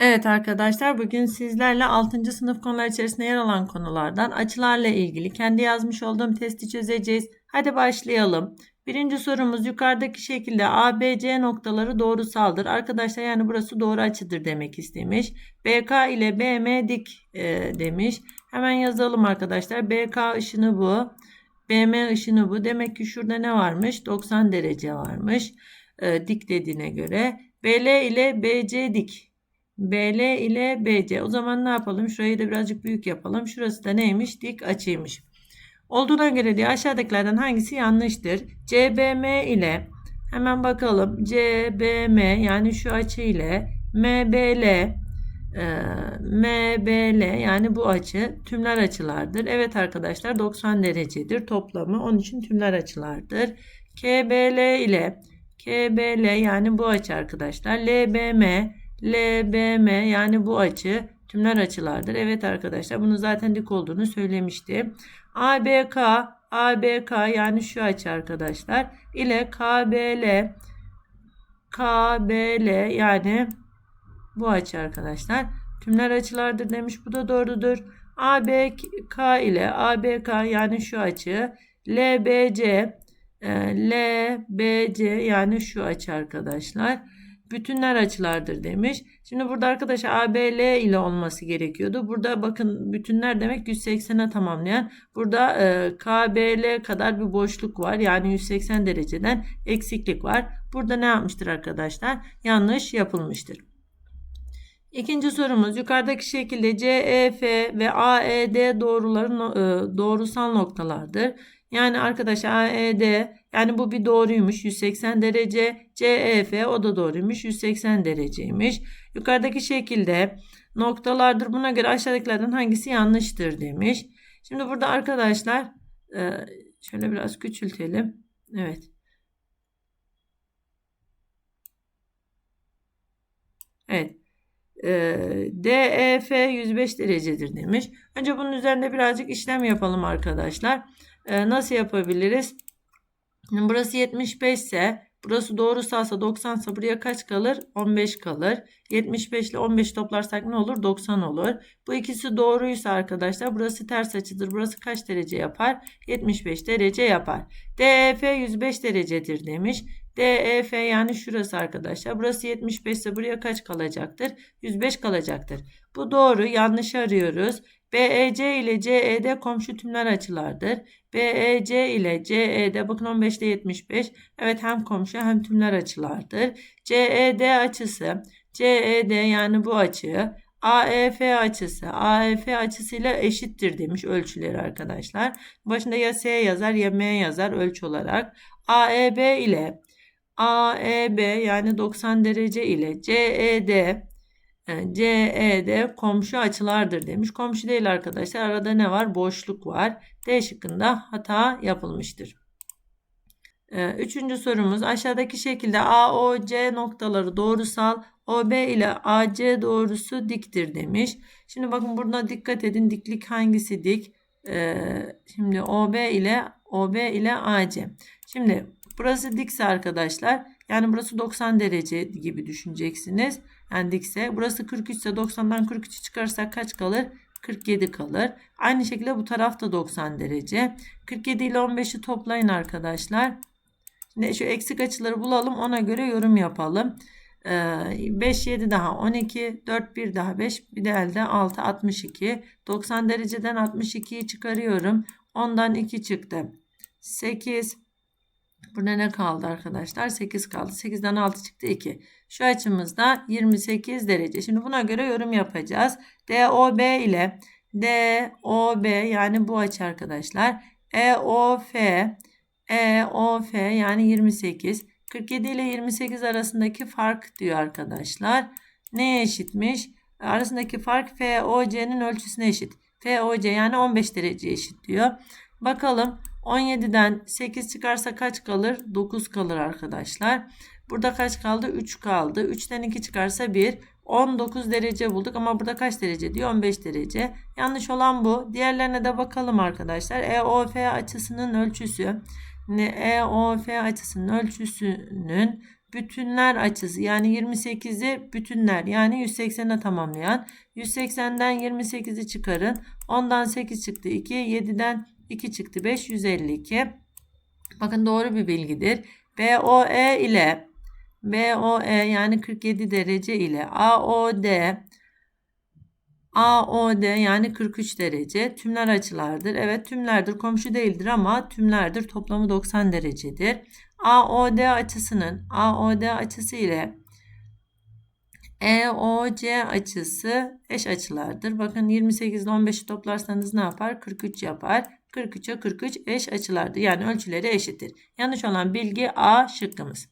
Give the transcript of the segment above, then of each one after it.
Evet arkadaşlar bugün sizlerle 6. sınıf konular içerisinde yer alan konulardan açılarla ilgili kendi yazmış olduğum testi çözeceğiz. Hadi başlayalım. Birinci sorumuz yukarıdaki şekilde ABC noktaları doğrusaldır. Arkadaşlar yani burası doğru açıdır demek istemiş. BK ile BM dik e, demiş. Hemen yazalım arkadaşlar. BK ışını bu. BM ışını bu. Demek ki şurada ne varmış? 90 derece varmış. E, dik dediğine göre. BL ile BC dik. BL ile BC. O zaman ne yapalım? Şurayı da birazcık büyük yapalım. Şurası da neymiş? Dik açıymış. Olduğuna göre diye aşağıdakilerden hangisi yanlıştır? CBM ile hemen bakalım. CBM yani şu açı ile MBL e, MBL yani bu açı tümler açılardır. Evet arkadaşlar 90 derecedir toplamı. Onun için tümler açılardır. KBL ile KBL yani bu açı arkadaşlar. LBM LBM yani bu açı tümler açılardır. Evet arkadaşlar bunu zaten dik olduğunu söylemiştim. ABK ABK yani şu açı arkadaşlar ile KBL KBL yani bu açı arkadaşlar tümler açılardır demiş. Bu da doğrudur. ABK ile ABK yani şu açı LBC LBC yani şu açı arkadaşlar bütünler açılardır demiş. Şimdi burada arkadaşlar ABL ile olması gerekiyordu. Burada bakın bütünler demek 180'e tamamlayan. Burada e, KBL kadar bir boşluk var. Yani 180 dereceden eksiklik var. Burada ne yapmıştır arkadaşlar? Yanlış yapılmıştır. İkinci sorumuz yukarıdaki şekilde CEF ve AED doğruların e, doğrusal noktalardır. Yani arkadaşlar AED yani bu bir doğruymuş 180 derece. CEF o da doğruymuş 180 dereceymiş. Yukarıdaki şekilde noktalardır. Buna göre aşağıdakilerden hangisi yanlıştır demiş. Şimdi burada arkadaşlar e, şöyle biraz küçültelim. Evet. Evet. DEF 105 derecedir demiş. Önce bunun üzerinde birazcık işlem yapalım arkadaşlar. Nasıl yapabiliriz? Burası 75 ise burası doğrusalsa 90 ise buraya kaç kalır? 15 kalır. 75 ile 15 toplarsak ne olur? 90 olur. Bu ikisi doğruysa arkadaşlar burası ters açıdır. Burası kaç derece yapar? 75 derece yapar. DEF 105 derecedir demiş. DEF yani şurası arkadaşlar. Burası 75 ise buraya kaç kalacaktır? 105 kalacaktır. Bu doğru. Yanlış arıyoruz. BEC ile CED komşu tümler açılardır. BEC ile CED bakın 15 ile 75. Evet hem komşu hem tümler açılardır. CED açısı CED yani bu açı AEF açısı AEF açısıyla eşittir demiş ölçüleri arkadaşlar. Başında ya S yazar ya M yazar ölçü olarak. AEB ile AEB yani 90 derece ile CED CED komşu açılardır demiş. Komşu değil arkadaşlar. Arada ne var? Boşluk var. D şıkkında hata yapılmıştır. Ee, üçüncü sorumuz aşağıdaki şekilde AOC noktaları doğrusal OB ile AC doğrusu diktir demiş. Şimdi bakın burada dikkat edin diklik hangisi dik? Ee, şimdi OB ile OB ile AC. Şimdi burası dikse arkadaşlar yani burası 90 derece gibi düşüneceksiniz. Yani dikse burası 43 ise 90'dan 43'ü çıkarırsak kaç kalır? 47 kalır. Aynı şekilde bu taraf da 90 derece. 47 ile 15'i toplayın arkadaşlar. Şimdi şu eksik açıları bulalım ona göre yorum yapalım. 5 7 daha 12 4 1 daha 5 bir de elde 6 62 90 dereceden 62'yi çıkarıyorum 10'dan 2 çıktı 8 Burada ne kaldı arkadaşlar? 8 kaldı. 8'den 6 çıktı 2. Şu açımızda 28 derece. Şimdi buna göre yorum yapacağız. DOB ile DOB yani bu açı arkadaşlar. EOF EOF yani 28. 47 ile 28 arasındaki fark diyor arkadaşlar. Neye eşitmiş? Arasındaki fark FOC'nin ölçüsüne eşit. FOC yani 15 derece eşit diyor. Bakalım 17'den 8 çıkarsa kaç kalır? 9 kalır arkadaşlar. Burada kaç kaldı? 3 kaldı. 3'ten 2 çıkarsa 1. 19 derece bulduk ama burada kaç derece diyor? 15 derece. Yanlış olan bu. Diğerlerine de bakalım arkadaşlar. EOF açısının ölçüsü. EOF açısının ölçüsünün bütünler açısı yani 28'i bütünler yani 180'e tamamlayan 180'den 28'i çıkarın 10'dan 8 çıktı 2 7'den 2 çıktı 5 152 bakın doğru bir bilgidir BOE ile BOE yani 47 derece ile AOD AOD yani 43 derece tümler açılardır. Evet tümlerdir komşu değildir ama tümlerdir toplamı 90 derecedir. AOD açısının AOD açısı ile EOC açısı eş açılardır. Bakın 28 ile 15'i toplarsanız ne yapar? 43 yapar. 43'e 43 eş açılardır. Yani ölçüleri eşittir. Yanlış olan bilgi A şıkkımız.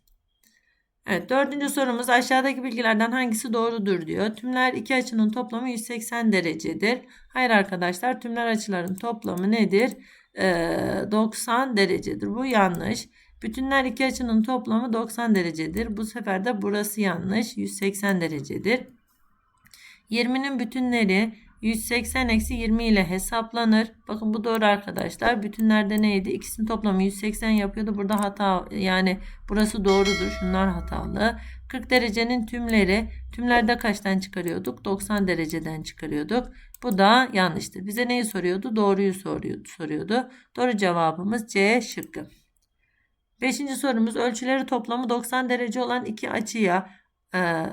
Evet dördüncü sorumuz aşağıdaki bilgilerden hangisi doğrudur diyor. Tümler iki açının toplamı 180 derecedir. Hayır arkadaşlar tümler açıların toplamı nedir? Ee, 90 derecedir. Bu yanlış. Bütünler iki açının toplamı 90 derecedir. Bu sefer de burası yanlış. 180 derecedir. 20'nin bütünleri 180 eksi 20 ile hesaplanır. Bakın bu doğru arkadaşlar. Bütünlerde neydi? İkisinin toplamı 180 yapıyordu. Burada hata yani burası doğrudur. Şunlar hatalı. 40 derecenin tümleri tümlerde kaçtan çıkarıyorduk? 90 dereceden çıkarıyorduk. Bu da yanlıştır. Bize neyi soruyordu? Doğruyu soruyordu. soruyordu. Doğru cevabımız C şıkkı. Beşinci sorumuz ölçüleri toplamı 90 derece olan iki açıya e,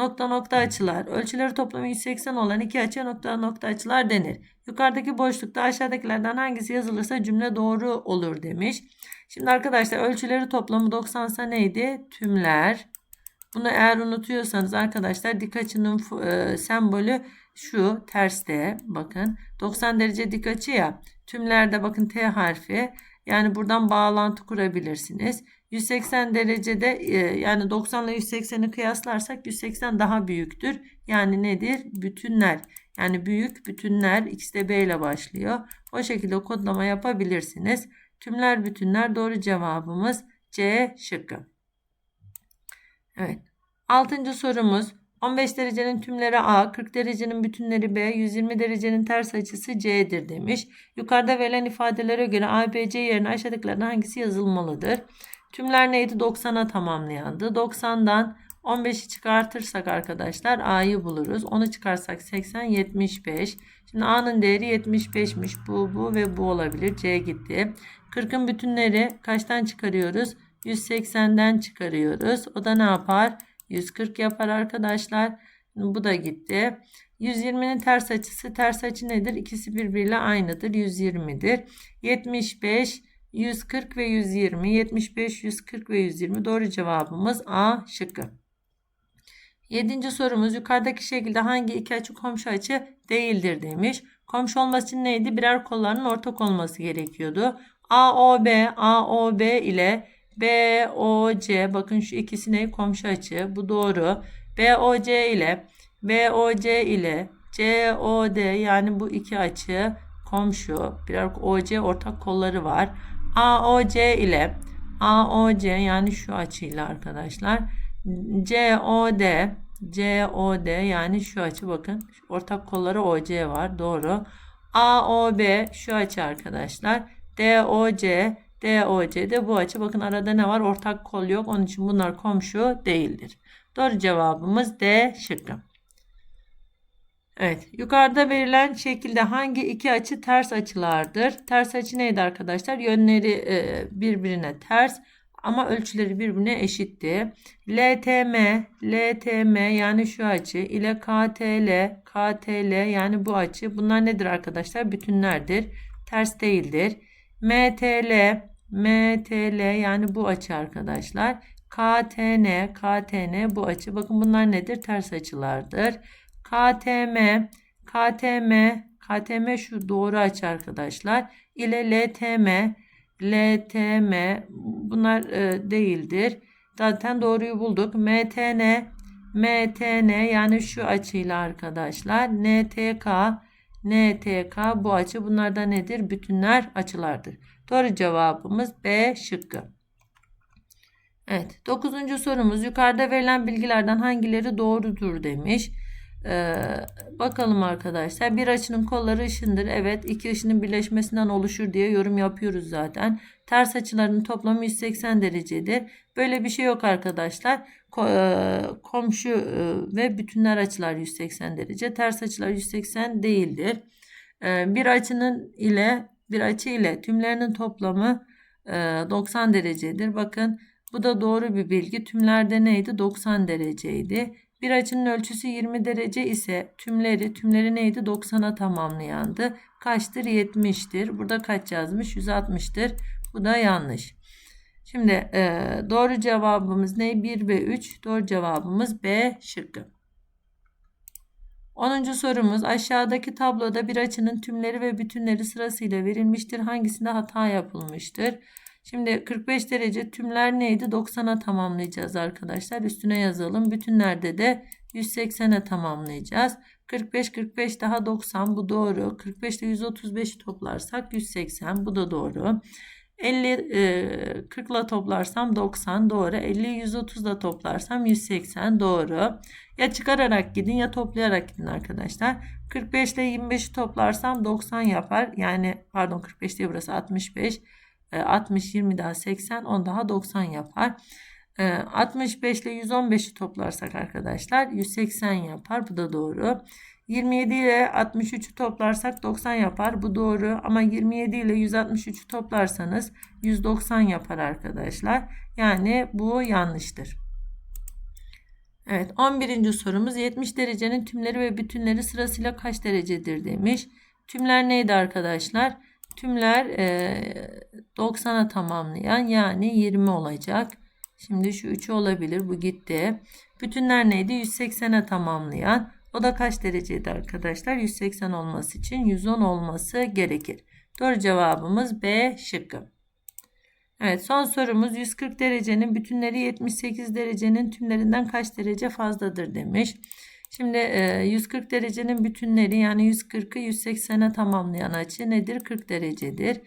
nokta nokta açılar. Ölçüleri toplamı 180 olan iki açıya nokta nokta açılar denir. Yukarıdaki boşlukta aşağıdakilerden hangisi yazılırsa cümle doğru olur demiş. Şimdi arkadaşlar ölçüleri toplamı 90 ise neydi? Tümler. Bunu eğer unutuyorsanız arkadaşlar dik açının e, sembolü şu terste bakın 90 derece dik açı ya tümlerde bakın T harfi yani buradan bağlantı kurabilirsiniz. 180 derecede e, yani 90 ile 180'i kıyaslarsak 180 daha büyüktür. Yani nedir? Bütünler. Yani büyük bütünler X de B ile başlıyor. O şekilde kodlama yapabilirsiniz. Tümler bütünler doğru cevabımız C şıkkı. Evet. Altıncı sorumuz 15 derecenin tümleri A, 40 derecenin bütünleri B, 120 derecenin ters açısı C'dir demiş. Yukarıda verilen ifadelere göre A, B, C yerine aşağıdakilerden hangisi yazılmalıdır? Tümler neydi? 90'a tamamlayandı. 90'dan 15'i çıkartırsak arkadaşlar A'yı buluruz. Onu çıkarsak 80, 75. Şimdi A'nın değeri 75'miş. Bu, bu ve bu olabilir. C gitti. 40'ın bütünleri kaçtan çıkarıyoruz? 180'den çıkarıyoruz. O da ne yapar? 140 yapar arkadaşlar. Bu da gitti. 120'nin ters açısı ters açı nedir? İkisi birbiriyle aynıdır. 120'dir. 75 140 ve 120, 75, 140 ve 120 doğru cevabımız A şıkkı. Yedinci sorumuz yukarıdaki şekilde hangi iki açı komşu açı değildir demiş. Komşu olması için neydi? Birer kollarının ortak olması gerekiyordu. AOB, AOB ile BOC bakın şu ikisi ne? Komşu açı. Bu doğru. BOC ile BOC ile COD yani bu iki açı komşu. Birer OC ortak kolları var. AOC ile AOC yani şu açıyla arkadaşlar. COD COD yani şu açı bakın. Ortak kolları OC var doğru. AOB şu açı arkadaşlar. DOC DOC de bu açı. Bakın arada ne var? Ortak kol yok. Onun için bunlar komşu değildir. Doğru cevabımız D şıkkı Evet, yukarıda verilen şekilde hangi iki açı ters açılardır? Ters açı neydi arkadaşlar? Yönleri e, birbirine ters ama ölçüleri birbirine eşitti. LTM, LTM yani şu açı ile KTL, KTL yani bu açı. Bunlar nedir arkadaşlar? Bütünlerdir. Ters değildir. MTL, MTL yani bu açı arkadaşlar. KTN, KTN bu açı. Bakın bunlar nedir? Ters açılardır. KTM, KTM, KTM şu doğru açı arkadaşlar. ile LTM, LTM bunlar e, değildir. Zaten doğruyu bulduk. MTN, MTN yani şu açıyla arkadaşlar. NTK, NTK bu açı bunlarda nedir? Bütünler açılardır. Doğru cevabımız B şıkkı. Evet. Dokuzuncu sorumuz yukarıda verilen bilgilerden hangileri doğrudur demiş. Ee, bakalım arkadaşlar. Bir açının kolları ışındır. Evet iki ışının birleşmesinden oluşur diye yorum yapıyoruz zaten. Ters açıların toplamı 180 derecedir. Böyle bir şey yok arkadaşlar. Ko- e, komşu e, ve bütünler açılar 180 derece. Ters açılar 180 değildir. Ee, bir açının ile bir açı ile tümlerinin toplamı e, 90 derecedir. Bakın bu da doğru bir bilgi. Tümlerde neydi? 90 dereceydi. Bir açının ölçüsü 20 derece ise tümleri, tümleri neydi? 90'a tamamlayandı. Kaçtır? 70'tir. Burada kaç yazmış? 160'tır. Bu da yanlış. Şimdi e, doğru cevabımız ne? 1 ve 3. Doğru cevabımız B şıkkı. 10. sorumuz aşağıdaki tabloda bir açının tümleri ve bütünleri sırasıyla verilmiştir. Hangisinde hata yapılmıştır? Şimdi 45 derece tümler neydi? 90'a tamamlayacağız arkadaşlar. Üstüne yazalım. Bütünlerde de 180'e tamamlayacağız. 45 45 daha 90 bu doğru. 45 ile 135'i toplarsak 180 bu da doğru. 50 e, 40 ile toplarsam 90 doğru. 50 130 ile toplarsam 180 doğru. Ya çıkararak gidin ya toplayarak gidin arkadaşlar. 45 ile 25'i toplarsam 90 yapar. Yani pardon 45 değil burası 65. 60 20 daha 80 10 daha 90 yapar. 65 ile 115'i toplarsak arkadaşlar 180 yapar. Bu da doğru. 27 ile 63'ü toplarsak 90 yapar. Bu doğru ama 27 ile 163'ü toplarsanız 190 yapar arkadaşlar. Yani bu yanlıştır. Evet 11. sorumuz 70 derecenin tümleri ve bütünleri sırasıyla kaç derecedir demiş. Tümler neydi arkadaşlar? Tümler e, 90'a tamamlayan yani 20 olacak. Şimdi şu 3 olabilir bu gitti. Bütünler neydi? 180'e tamamlayan. O da kaç dereceydi arkadaşlar? 180 olması için 110 olması gerekir. Doğru cevabımız B şıkkı. Evet son sorumuz 140 derecenin bütünleri 78 derecenin tümlerinden kaç derece fazladır demiş. Şimdi 140 derecenin bütünleri yani 140'ı 180'e tamamlayan açı nedir? 40 derecedir.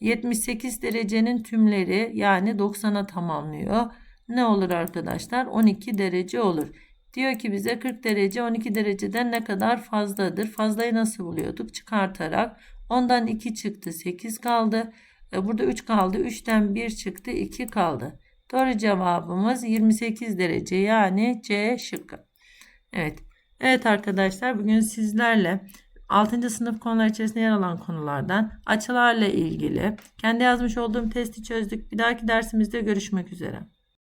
78 derecenin tümleri yani 90'a tamamlıyor. Ne olur arkadaşlar? 12 derece olur. Diyor ki bize 40 derece 12 dereceden ne kadar fazladır? Fazlayı nasıl buluyorduk? Çıkartarak 10'dan 2 çıktı 8 kaldı. E, burada 3 kaldı. 3'ten 1 çıktı 2 kaldı. Doğru cevabımız 28 derece yani C şıkkı. Evet. Evet arkadaşlar bugün sizlerle 6. sınıf konular içerisinde yer alan konulardan açılarla ilgili kendi yazmış olduğum testi çözdük. Bir dahaki dersimizde görüşmek üzere.